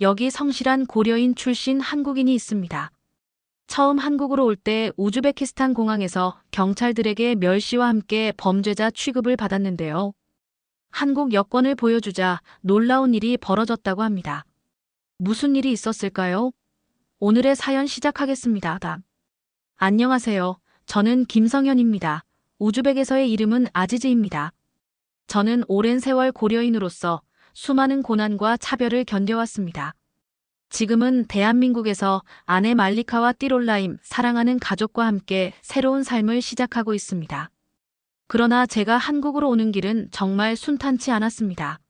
여기 성실한 고려인 출신 한국인이 있습니다. 처음 한국으로 올 때 우즈베키스탄 공항에서 경찰들에게 멸시와 함께 범죄자 취급을 받았는데요. 한국 여권을 보여주자 놀라운 일이 벌어졌다고 합니다. 무슨 일이 있었을까요? 오늘의 사연 시작하겠습니다. 답. 안녕하세요. 저는 김성현입니다. 우즈벡에서의 이름은 아지즈입니다. 저는 오랜 세월 고려인으로서 수많은 고난과 차별을 견뎌왔습니다. 지금은 대한민국에서 아내 말리카와 띠롤라임 사랑하는 가족과 함께 새로운 삶을 시작하고 있습니다. 그러나 제가 한국으로 오는 길은 정말 순탄치 않았습니다.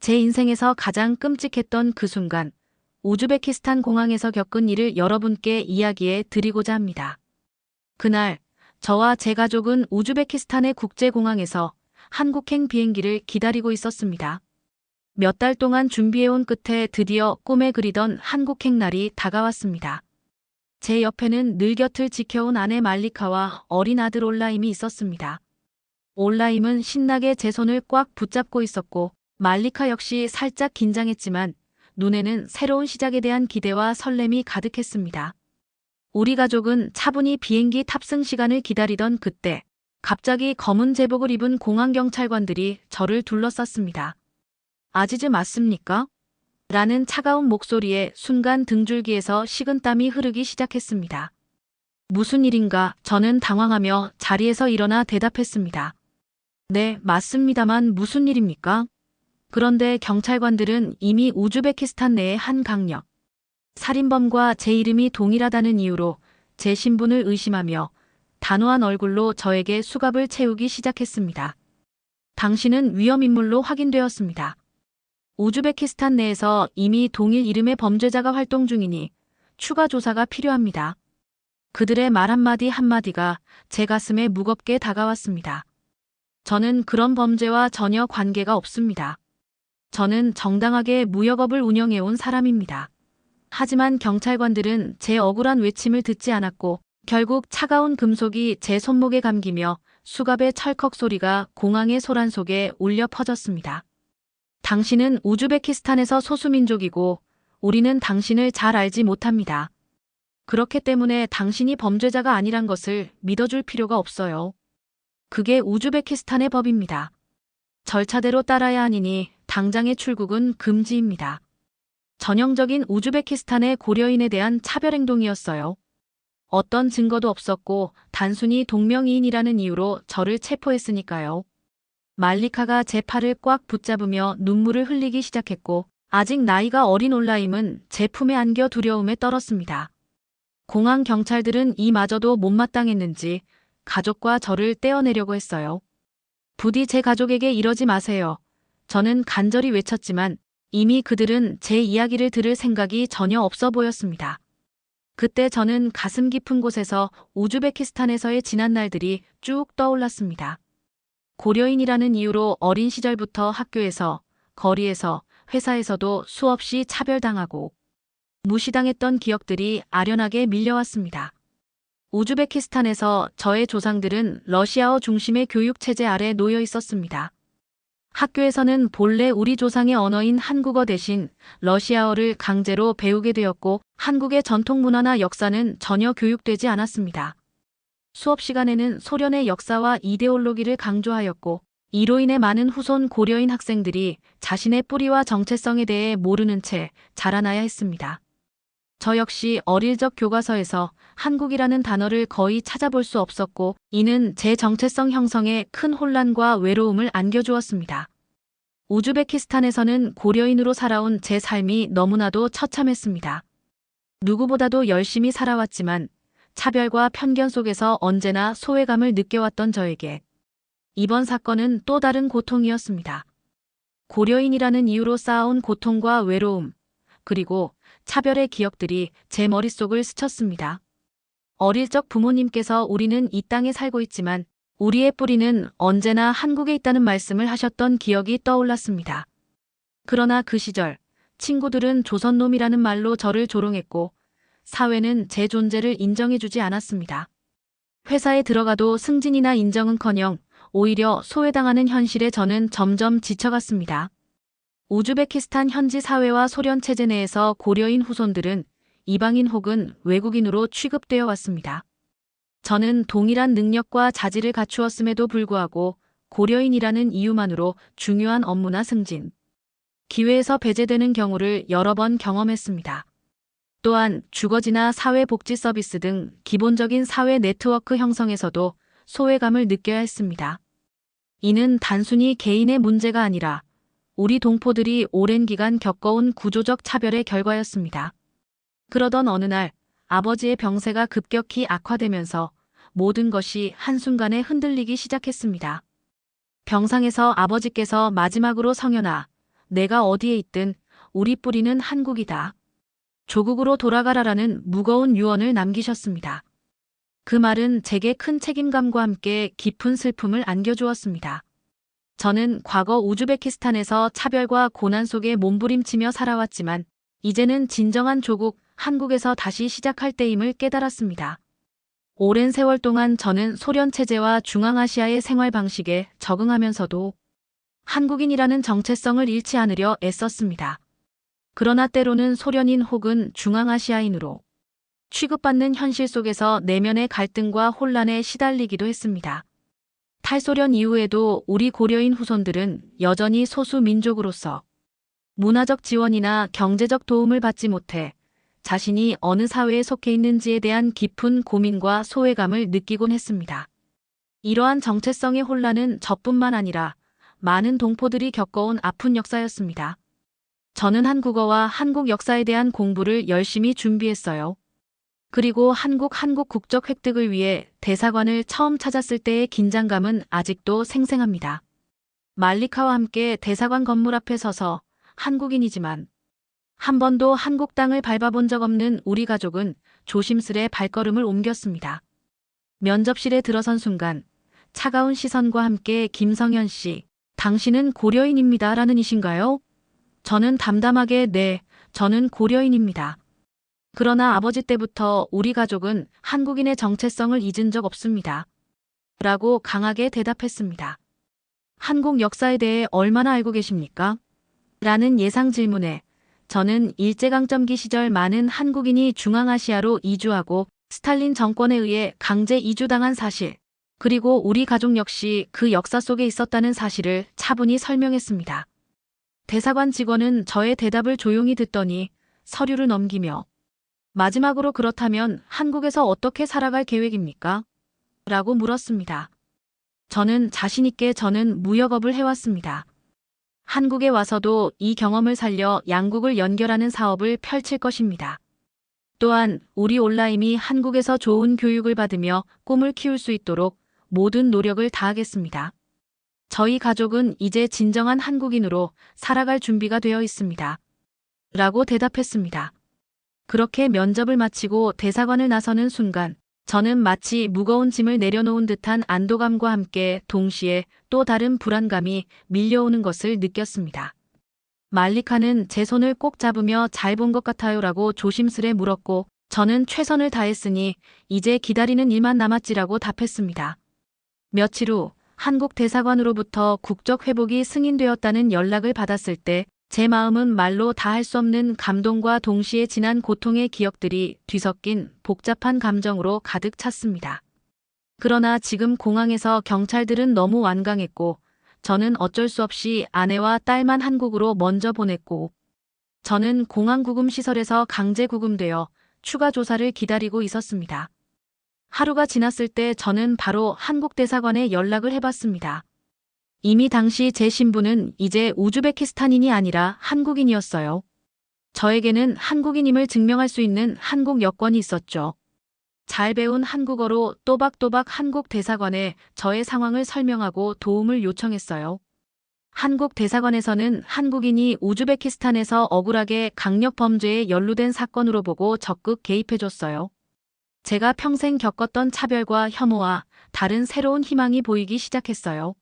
제 인생에서 가장 끔찍했던 그 순간, 우즈베키스탄 공항에서 겪은 일을 여러분께 이야기해 드리고자 합니다. 그날, 저와 제 가족은 우즈베키스탄의 국제공항에서 한국행 비행기를 기다리고 있었습니다. 몇 달 동안 준비해온 끝에 드디어 꿈에 그리던 한국행 날이 다가왔습니다. 제 옆에는 늘 곁을 지켜온 아내 말리카와 어린 아들 올라임이 있었습니다. 올라임은 신나게 제 손을 꽉 붙잡고 있었고 말리카 역시 살짝 긴장했지만 눈에는 새로운 시작에 대한 기대와 설렘이 가득했습니다. 우리 가족은 차분히 비행기 탑승 시간을 기다리던 그때 갑자기 검은 제복을 입은 공항 경찰관들이 저를 둘러쌌습니다. 아지즈 맞습니까? 라는 차가운 목소리에 순간 등줄기에서 식은땀이 흐르기 시작했습니다. 무슨 일인가 저는 당황하며 자리에서 일어나 대답했습니다. 네, 맞습니다만 무슨 일입니까? 그런데 경찰관들은 이미 우즈베키스탄 내의 한 강력, 살인범과 제 이름이 동일하다는 이유로 제 신분을 의심하며 단호한 얼굴로 저에게 수갑을 채우기 시작했습니다. 당신은 위험인물로 확인되었습니다. 우즈베키스탄 내에서 이미 동일 이름의 범죄자가 활동 중이니 추가 조사가 필요합니다. 그들의 말 한마디 한마디가 제 가슴에 무겁게 다가왔습니다. 저는 그런 범죄와 전혀 관계가 없습니다. 저는 정당하게 무역업을 운영해온 사람입니다. 하지만 경찰관들은 제 억울한 외침을 듣지 않았고 결국 차가운 금속이 제 손목에 감기며 수갑의 철컥 소리가 공항의 소란 속에 울려 퍼졌습니다. 당신은 우즈베키스탄에서 소수민족이고 우리는 당신을 잘 알지 못합니다. 그렇기 때문에 당신이 범죄자가 아니란 것을 믿어줄 필요가 없어요. 그게 우즈베키스탄의 법입니다. 절차대로 따라야 하니니 당장의 출국은 금지입니다. 전형적인 우즈베키스탄의 고려인에 대한 차별행동이었어요. 어떤 증거도 없었고 단순히 동명이인이라는 이유로 저를 체포했으니까요. 말리카가 제 팔을 꽉 붙잡으며 눈물을 흘리기 시작했고 아직 나이가 어린 올라임은 제 품에 안겨 두려움에 떨었습니다. 공항 경찰들은 이마저도 못마땅했는지 가족과 저를 떼어내려고 했어요. 부디 제 가족에게 이러지 마세요. 저는 간절히 외쳤지만 이미 그들은 제 이야기를 들을 생각이 전혀 없어 보였습니다. 그때 저는 가슴 깊은 곳에서 우즈베키스탄에서의 지난 날들이 쭉 떠올랐습니다. 고려인이라는 이유로 어린 시절부터 학교에서, 거리에서, 회사에서도 수없이 차별당하고 무시당했던 기억들이 아련하게 밀려왔습니다. 우즈베키스탄에서 저의 조상들은 러시아어 중심의 교육 체제 아래 놓여 있었습니다. 학교에서는 본래 우리 조상의 언어인 한국어 대신 러시아어를 강제로 배우게 되었고 한국의 전통 문화나 역사는 전혀 교육되지 않았습니다. 수업 시간에는 소련의 역사와 이데올로기를 강조하였고 이로 인해 많은 후손 고려인 학생들이 자신의 뿌리와 정체성에 대해 모르는 채 자라나야 했습니다. 저 역시 어릴 적 교과서에서 한국이라는 단어를 거의 찾아볼 수 없었고 이는 제 정체성 형성에 큰 혼란과 외로움을 안겨주었습니다. 우즈베키스탄에서는 고려인으로 살아온 제 삶이 너무나도 처참했습니다. 누구보다도 열심히 살아왔지만 차별과 편견 속에서 언제나 소외감을 느껴왔던 저에게 이번 사건은 또 다른 고통이었습니다. 고려인이라는 이유로 쌓아온 고통과 외로움, 그리고 차별의 기억들이 제 머릿속을 스쳤습니다. 어릴 적 부모님께서 우리는 이 땅에 살고 있지만 우리의 뿌리는 언제나 한국에 있다는 말씀을 하셨던 기억이 떠올랐습니다. 그러나 그 시절 친구들은 조선놈이라는 말로 저를 조롱했고 사회는 제 존재를 인정해주지 않았습니다. 회사에 들어가도 승진이나 인정은커녕 오히려 소외당하는 현실에 저는 점점 지쳐갔습니다. 우즈베키스탄 현지 사회와 소련 체제 내에서 고려인 후손들은 이방인 혹은 외국인으로 취급되어 왔습니다. 저는 동일한 능력과 자질을 갖추었음에도 불구하고 고려인이라는 이유만으로 중요한 업무나 승진, 기회에서 배제되는 경우를 여러 번 경험했습니다. 또한 주거지나 사회복지 서비스 등 기본적인 사회 네트워크 형성에서도 소외감을 느껴야 했습니다. 이는 단순히 개인의 문제가 아니라 우리 동포들이 오랜 기간 겪어온 구조적 차별의 결과였습니다. 그러던 어느 날 아버지의 병세가 급격히 악화되면서 모든 것이 한순간에 흔들리기 시작했습니다. 병상에서 아버지께서 마지막으로 성현아, 내가 어디에 있든 우리 뿌리는 한국이다. 조국으로 돌아가라라는 무거운 유언을 남기셨습니다. 그 말은 제게 큰 책임감과 함께 깊은 슬픔을 안겨주었습니다. 저는 과거 우즈베키스탄에서 차별과 고난 속에 몸부림치며 살아왔지만 이제는 진정한 조국 한국에서 다시 시작할 때임을 깨달았습니다. 오랜 세월 동안 저는 소련 체제와 중앙아시아의 생활 방식에 적응하면서도 한국인이라는 정체성을 잃지 않으려 애썼습니다. 그러나 때로는 소련인 혹은 중앙아시아인으로 취급받는 현실 속에서 내면의 갈등과 혼란에 시달리기도 했습니다. 탈소련 이후에도 우리 고려인 후손들은 여전히 소수 민족으로서 문화적 지원이나 경제적 도움을 받지 못해 자신이 어느 사회에 속해 있는지에 대한 깊은 고민과 소외감을 느끼곤 했습니다. 이러한 정체성의 혼란은 저뿐만 아니라 많은 동포들이 겪어온 아픈 역사였습니다. 저는 한국어와 한국 역사에 대한 공부를 열심히 준비했어요. 그리고 한국 한국 국적 획득을 위해 대사관을 처음 찾았을 때의 긴장감은 아직도 생생합니다. 말리카와 함께 대사관 건물 앞에 서서 한국인이지만 한 번도 한국 땅을 밟아본 적 없는 우리 가족은 조심스레 발걸음을 옮겼습니다. 면접실에 들어선 순간 차가운 시선과 함께 김성현 씨, 당신은 고려인입니다. 라는 이신가요? 저는 담담하게 네, 저는 고려인입니다. 그러나 아버지 때부터 우리 가족은 한국인의 정체성을 잊은 적 없습니다. 라고 강하게 대답했습니다. 한국 역사에 대해 얼마나 알고 계십니까? 라는 예상 질문에 저는 일제강점기 시절 많은 한국인이 중앙아시아로 이주하고 스탈린 정권에 의해 강제 이주당한 사실, 그리고 우리 가족 역시 그 역사 속에 있었다는 사실을 차분히 설명했습니다. 대사관 직원은 저의 대답을 조용히 듣더니 서류를 넘기며 마지막으로 그렇다면 한국에서 어떻게 살아갈 계획입니까? 라고 물었습니다. 저는 자신있게 저는 무역업을 해왔습니다. 한국에 와서도 이 경험을 살려 양국을 연결하는 사업을 펼칠 것입니다. 또한 우리 온라임이 한국에서 좋은 교육을 받으며 꿈을 키울 수 있도록 모든 노력을 다하겠습니다. 저희 가족은 이제 진정한 한국인으로 살아갈 준비가 되어 있습니다. 라고 대답했습니다. 그렇게 면접을 마치고 대사관을 나서는 순간 저는 마치 무거운 짐을 내려놓은 듯한 안도감과 함께 동시에 또 다른 불안감이 밀려오는 것을 느꼈습니다. 말리카는 제 손을 꼭 잡으며 잘 본 것 같아요 라고 조심스레 물었고 저는 최선을 다했으니 이제 기다리는 일만 남았지라고 답했습니다. 며칠 후 한국 대사관으로부터 국적 회복이 승인되었다는 연락을 받았을 때 제 마음은 말로 다 할 수 없는 감동과 동시에 지난 고통의 기억들이 뒤섞인 복잡한 감정으로 가득 찼습니다. 그러나 지금 공항에서 경찰들은 너무 완강했고 저는 어쩔 수 없이 아내와 딸만 한국으로 먼저 보냈고 저는 공항 구금 시설에서 강제 구금되어 추가 조사를 기다리고 있었습니다. 하루가 지났을 때 저는 바로 한국 대사관에 연락을 해봤습니다. 이미 당시 제 신분은 이제 우즈베키스탄인이 아니라 한국인이었어요. 저에게는 한국인임을 증명할 수 있는 한국 여권이 있었죠. 잘 배운 한국어로 또박또박 한국 대사관에 저의 상황을 설명하고 도움을 요청했어요. 한국 대사관에서는 한국인이 우즈베키스탄에서 억울하게 강력 범죄에 연루된 사건으로 보고 적극 개입해줬어요. 제가 평생 겪었던 차별과 혐오와 다른 새로운 희망이 보이기 시작했어요.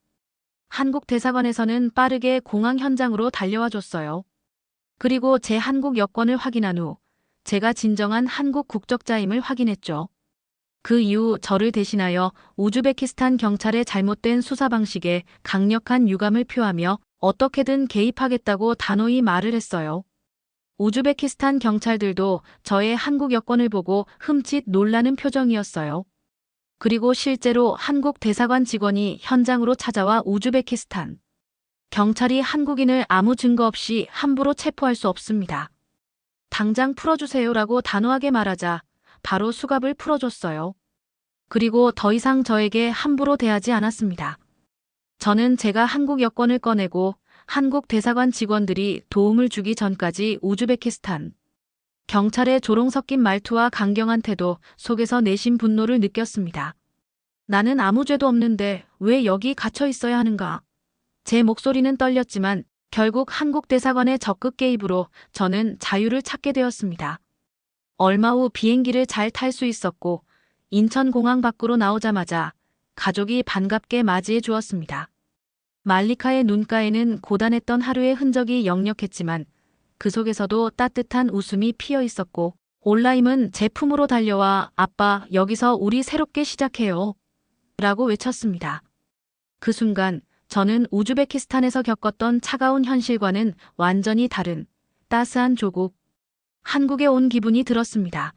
한국 대사관에서는 빠르게 공항 현장으로 달려와 줬어요. 그리고 제 한국 여권을 확인한 후 제가 진정한 한국 국적자임을 확인했죠. 그 이후 저를 대신하여 우즈베키스탄 경찰의 잘못된 수사 방식에 강력한 유감을 표하며 어떻게든 개입하겠다고 단호히 말을 했어요. 우즈베키스탄 경찰들도 저의 한국 여권을 보고 흠칫 놀라는 표정이었어요. 그리고 실제로 한국 대사관 직원이 현장으로 찾아와 우즈베키스탄 경찰이 한국인을 아무 증거 없이 함부로 체포할 수 없습니다. 당장 풀어주세요라고 단호하게 말하자 바로 수갑을 풀어줬어요. 그리고 더 이상 저에게 함부로 대하지 않았습니다. 저는 제가 한국 여권을 꺼내고 한국 대사관 직원들이 도움을 주기 전까지 우즈베키스탄 경찰의 조롱 섞인 말투와 강경한 태도 속에서 내심 분노를 느꼈습니다. 나는 아무 죄도 없는데 왜 여기 갇혀 있어야 하는가? 제 목소리는 떨렸지만 결국 한국 대사관의 적극 개입으로 저는 자유를 찾게 되었습니다. 얼마 후 비행기를 잘 탈 수 있었고 인천공항 밖으로 나오자마자 가족이 반갑게 맞이해 주었습니다. 말리카의 눈가에는 고단했던 하루의 흔적이 역력했지만 그 속에서도 따뜻한 웃음이 피어 있었고 올라임은 제품으로 달려와 아빠 여기서 우리 새롭게 시작해요. 라고 외쳤습니다. 그 순간 저는 우즈베키스탄에서 겪었던 차가운 현실과는 완전히 다른 따스한 조국, 한국에 온 기분이 들었습니다.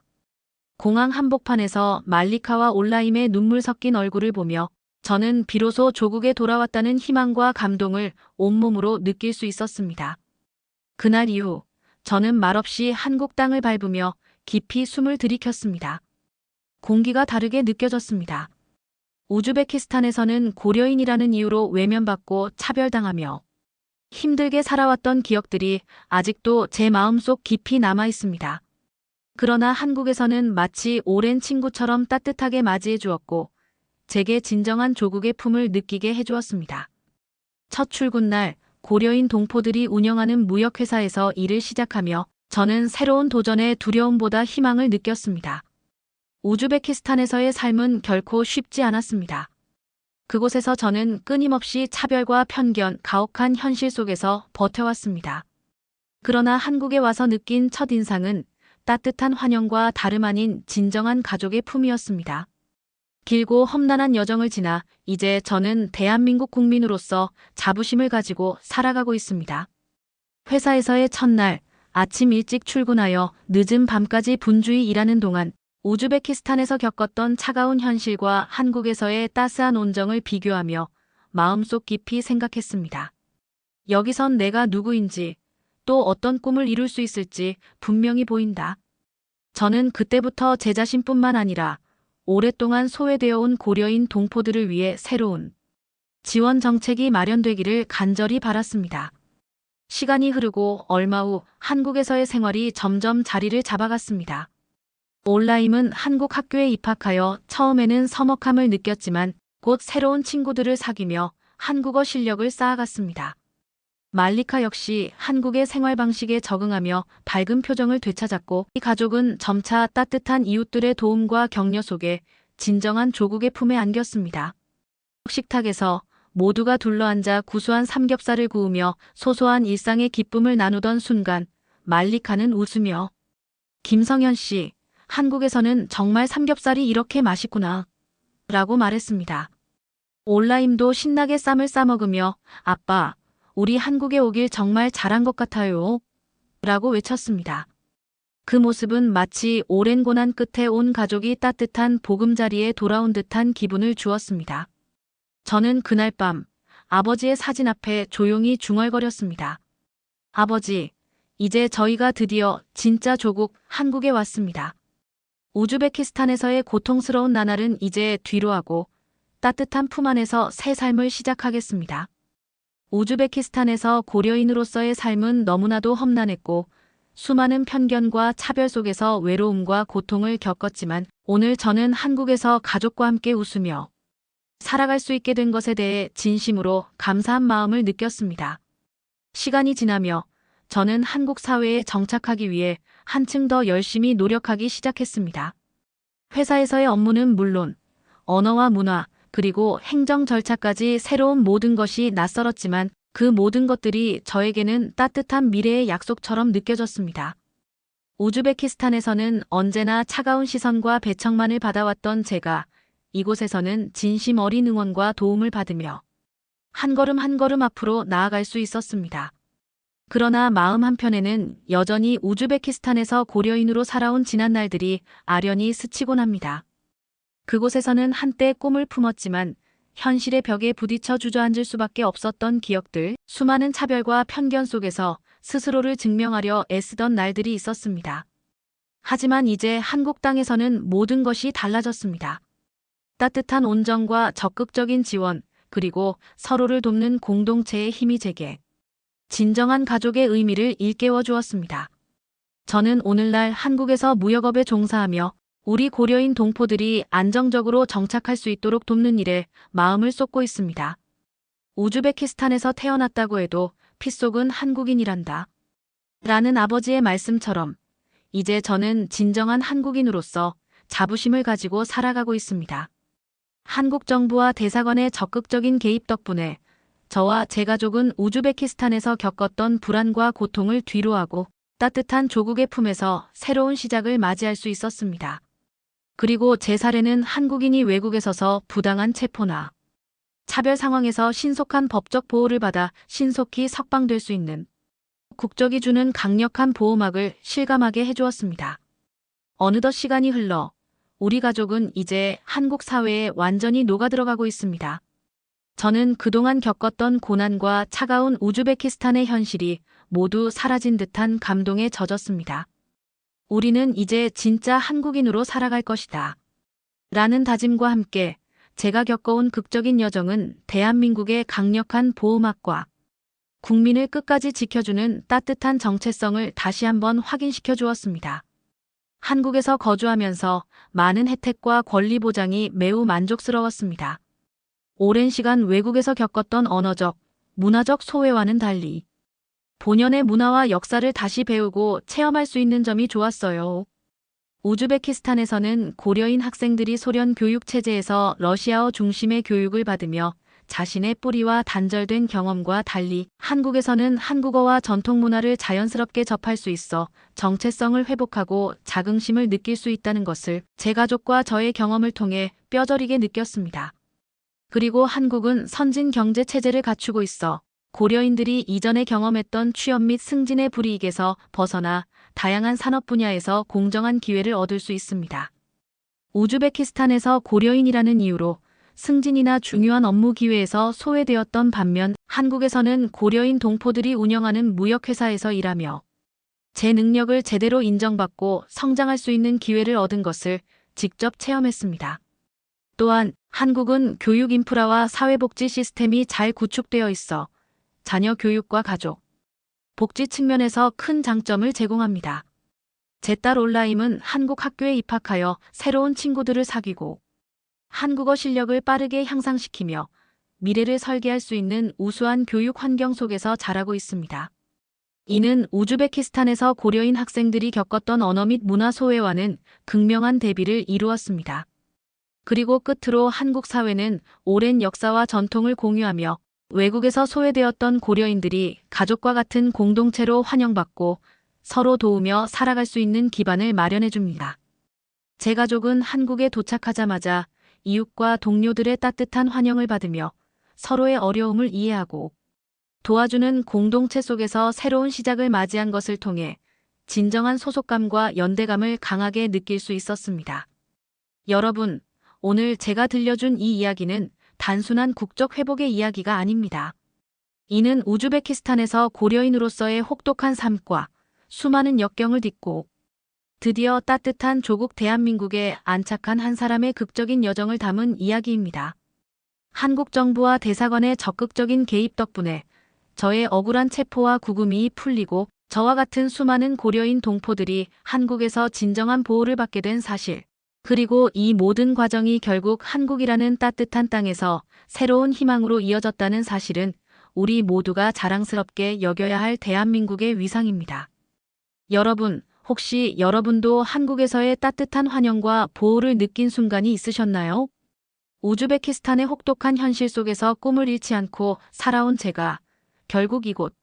공항 한복판에서 말리카와 올라임의 눈물 섞인 얼굴을 보며 저는 비로소 조국에 돌아왔다는 희망과 감동을 온몸으로 느낄 수 있었습니다. 그날 이후 저는 말없이 한국 땅을 밟으며 깊이 숨을 들이켰습니다. 공기가 다르게 느껴졌습니다. 우즈베키스탄에서는 고려인이라는 이유로 외면받고 차별당하며 힘들게 살아왔던 기억들이 아직도 제 마음속 깊이 남아 있습니다. 그러나 한국에서는 마치 오랜 친구처럼 따뜻하게 맞이해 주었고 제게 진정한 조국의 품을 느끼게 해주었습니다. 첫 출근 날 고려인 동포들이 운영하는 무역회사에서 일을 시작하며 저는 새로운 도전에 두려움보다 희망을 느꼈습니다. 우즈베키스탄에서의 삶은 결코 쉽지 않았습니다. 그곳에서 저는 끊임없이 차별과 편견, 가혹한 현실 속에서 버텨왔습니다. 그러나 한국에 와서 느낀 첫인상은 따뜻한 환영과 다름 아닌 진정한 가족의 품이었습니다. 길고 험난한 여정을 지나 이제 저는 대한민국 국민으로서 자부심을 가지고 살아가고 있습니다. 회사에서의 첫날 아침 일찍 출근하여 늦은 밤까지 분주히 일하는 동안 우즈베키스탄에서 겪었던 차가운 현실과 한국에서의 따스한 온정을 비교하며 마음속 깊이 생각했습니다. 여기선 내가 누구인지 또 어떤 꿈을 이룰 수 있을지 분명히 보인다. 저는 그때부터 제 자신뿐만 아니라 오랫동안 소외되어 온 고려인 동포들을 위해 새로운 지원 정책이 마련되기를 간절히 바랐습니다. 시간이 흐르고 얼마 후 한국에서의 생활이 점점 자리를 잡아갔습니다. 올라임은 한국 학교에 입학하여 처음에는 서먹함을 느꼈지만 곧 새로운 친구들을 사귀며 한국어 실력을 쌓아갔습니다. 말리카 역시 한국의 생활 방식에 적응하며 밝은 표정을 되찾았고 이 가족은 점차 따뜻한 이웃들의 도움과 격려 속에 진정한 조국의 품에 안겼습니다. 식탁에서 모두가 둘러앉아 구수한 삼겹살을 구우며 소소한 일상의 기쁨을 나누던 순간 말리카는 웃으며 김성현 씨, 한국에서는 정말 삼겹살이 이렇게 맛있구나. 라고 말했습니다. 올라임도 신나게 쌈을 싸먹으며 아빠, 우리 한국에 오길 정말 잘한 것 같아요. 라고 외쳤습니다. 그 모습은 마치 오랜 고난 끝에 온 가족이 따뜻한 보금자리에 돌아온 듯한 기분을 주었습니다. 저는 그날 밤 아버지의 사진 앞에 조용히 중얼거렸습니다. 아버지, 이제 저희가 드디어 진짜 조국 한국에 왔습니다. 우즈베키스탄에서의 고통스러운 나날은 이제 뒤로 하고 따뜻한 품 안에서 새 삶을 시작하겠습니다. 우즈베키스탄에서 고려인으로서의 삶은 너무나도 험난했고 수많은 편견과 차별 속에서 외로움과 고통을 겪었지만 오늘 저는 한국에서 가족과 함께 웃으며 살아갈 수 있게 된 것에 대해 진심으로 감사한 마음을 느꼈습니다. 시간이 지나며 저는 한국 사회에 정착하기 위해 한층 더 열심히 노력하기 시작했습니다. 회사에서의 업무는 물론 언어와 문화, 그리고 행정 절차까지 새로운 모든 것이 낯설었지만 그 모든 것들이 저에게는 따뜻한 미래의 약속처럼 느껴졌습니다. 우즈베키스탄에서는 언제나 차가운 시선과 배척만을 받아왔던 제가 이곳에서는 진심 어린 응원과 도움을 받으며 한 걸음 한 걸음 앞으로 나아갈 수 있었습니다. 그러나 마음 한편에는 여전히 우즈베키스탄에서 고려인으로 살아온 지난 날들이 아련히 스치곤 합니다. 그곳에서는 한때 꿈을 품었지만 현실의 벽에 부딪혀 주저앉을 수밖에 없었던 기억들, 수많은 차별과 편견 속에서 스스로를 증명하려 애쓰던 날들이 있었습니다. 하지만 이제 한국 땅에서는 모든 것이 달라졌습니다. 따뜻한 온정과 적극적인 지원, 그리고 서로를 돕는 공동체의 힘이 제게 진정한 가족의 의미를 일깨워 주었습니다. 저는 오늘날 한국에서 무역업에 종사하며 우리 고려인 동포들이 안정적으로 정착할 수 있도록 돕는 일에 마음을 쏟고 있습니다. 우즈베키스탄에서 태어났다고 해도 피 속은 한국인이란다. 라는 아버지의 말씀처럼 이제 저는 진정한 한국인으로서 자부심을 가지고 살아가고 있습니다. 한국 정부와 대사관의 적극적인 개입 덕분에 저와 제 가족은 우즈베키스탄에서 겪었던 불안과 고통을 뒤로하고 따뜻한 조국의 품에서 새로운 시작을 맞이할 수 있었습니다. 그리고 제 사례는 한국인이 외국에 서서 부당한 체포나 차별 상황에서 신속한 법적 보호를 받아 신속히 석방될 수 있는 국적이 주는 강력한 보호막을 실감하게 해주었습니다. 어느덧 시간이 흘러 우리 가족은 이제 한국 사회에 완전히 녹아들어가고 있습니다. 저는 그동안 겪었던 고난과 차가운 우즈베키스탄의 현실이 모두 사라진 듯한 감동에 젖었습니다. 우리는 이제 진짜 한국인으로 살아갈 것이다. 라는 다짐과 함께 제가 겪어온 극적인 여정은 대한민국의 강력한 보호막과 국민을 끝까지 지켜주는 따뜻한 정체성을 다시 한번 확인시켜 주었습니다. 한국에서 거주하면서 많은 혜택과 권리 보장이 매우 만족스러웠습니다. 오랜 시간 외국에서 겪었던 언어적, 문화적 소외와는 달리 본연의 문화와 역사를 다시 배우고 체험할 수 있는 점이 좋았어요. 우즈베키스탄에서는 고려인 학생들이 소련 교육 체제에서 러시아어 중심의 교육을 받으며 자신의 뿌리와 단절된 경험과 달리 한국에서는 한국어와 전통 문화를 자연스럽게 접할 수 있어 정체성을 회복하고 자긍심을 느낄 수 있다는 것을 제 가족과 저의 경험을 통해 뼈저리게 느꼈습니다. 그리고 한국은 선진 경제 체제를 갖추고 있어 고려인들이 이전에 경험했던 취업 및 승진의 불이익에서 벗어나 다양한 산업 분야에서 공정한 기회를 얻을 수 있습니다. 우즈베키스탄에서 고려인이라는 이유로 승진이나 중요한 업무 기회에서 소외되었던 반면 한국에서는 고려인 동포들이 운영하는 무역회사에서 일하며 제 능력을 제대로 인정받고 성장할 수 있는 기회를 얻은 것을 직접 체험했습니다. 또한 한국은 교육 인프라와 사회복지 시스템이 잘 구축되어 있어 자녀 교육과 가족, 복지 측면에서 큰 장점을 제공합니다. 제 딸 올라임은 한국 학교에 입학하여 새로운 친구들을 사귀고 한국어 실력을 빠르게 향상시키며 미래를 설계할 수 있는 우수한 교육 환경 속에서 자라고 있습니다. 이는 우즈베키스탄에서 고려인 학생들이 겪었던 언어 및 문화 소외와는 극명한 대비를 이루었습니다. 그리고 끝으로 한국 사회는 오랜 역사와 전통을 공유하며 외국에서 소외되었던 고려인들이 가족과 같은 공동체로 환영받고 서로 도우며 살아갈 수 있는 기반을 마련해 줍니다. 제 가족은 한국에 도착하자마자 이웃과 동료들의 따뜻한 환영을 받으며 서로의 어려움을 이해하고 도와주는 공동체 속에서 새로운 시작을 맞이한 것을 통해 진정한 소속감과 연대감을 강하게 느낄 수 있었습니다. 여러분, 오늘 제가 들려준 이 이야기는 단순한 국적 회복의 이야기가 아닙니다. 이는 우즈베키스탄에서 고려인으로서의 혹독한 삶과 수많은 역경을 딛고 드디어 따뜻한 조국 대한민국에 안착한 한 사람의 극적인 여정을 담은 이야기입니다. 한국 정부와 대사관의 적극적인 개입 덕분에 저의 억울한 체포와 구금이 풀리고 저와 같은 수많은 고려인 동포들이 한국에서 진정한 보호를 받게 된 사실. 그리고 이 모든 과정이 결국 한국이라는 따뜻한 땅에서 새로운 희망으로 이어졌다는 사실은 우리 모두가 자랑스럽게 여겨야 할 대한민국의 위상입니다. 여러분, 혹시 여러분도 한국에서의 따뜻한 환영과 보호를 느낀 순간이 있으셨나요? 우즈베키스탄의 혹독한 현실 속에서 꿈을 잃지 않고 살아온 제가 결국 이곳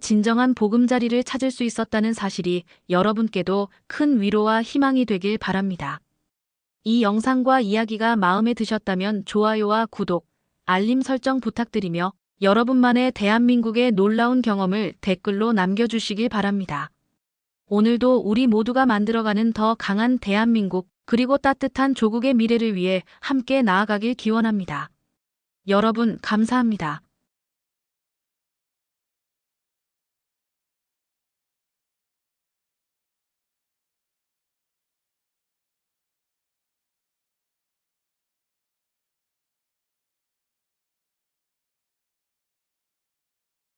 진정한 보금자리를 찾을 수 있었다는 사실이 여러분께도 큰 위로와 희망이 되길 바랍니다. 이 영상과 이야기가 마음에 드셨다면 좋아요와 구독, 알림 설정 부탁드리며 여러분만의 대한민국의 놀라운 경험을 댓글로 남겨주시길 바랍니다. 오늘도 우리 모두가 만들어가는 더 강한 대한민국 그리고 따뜻한 조국의 미래를 위해 함께 나아가길 기원합니다. 여러분 감사합니다.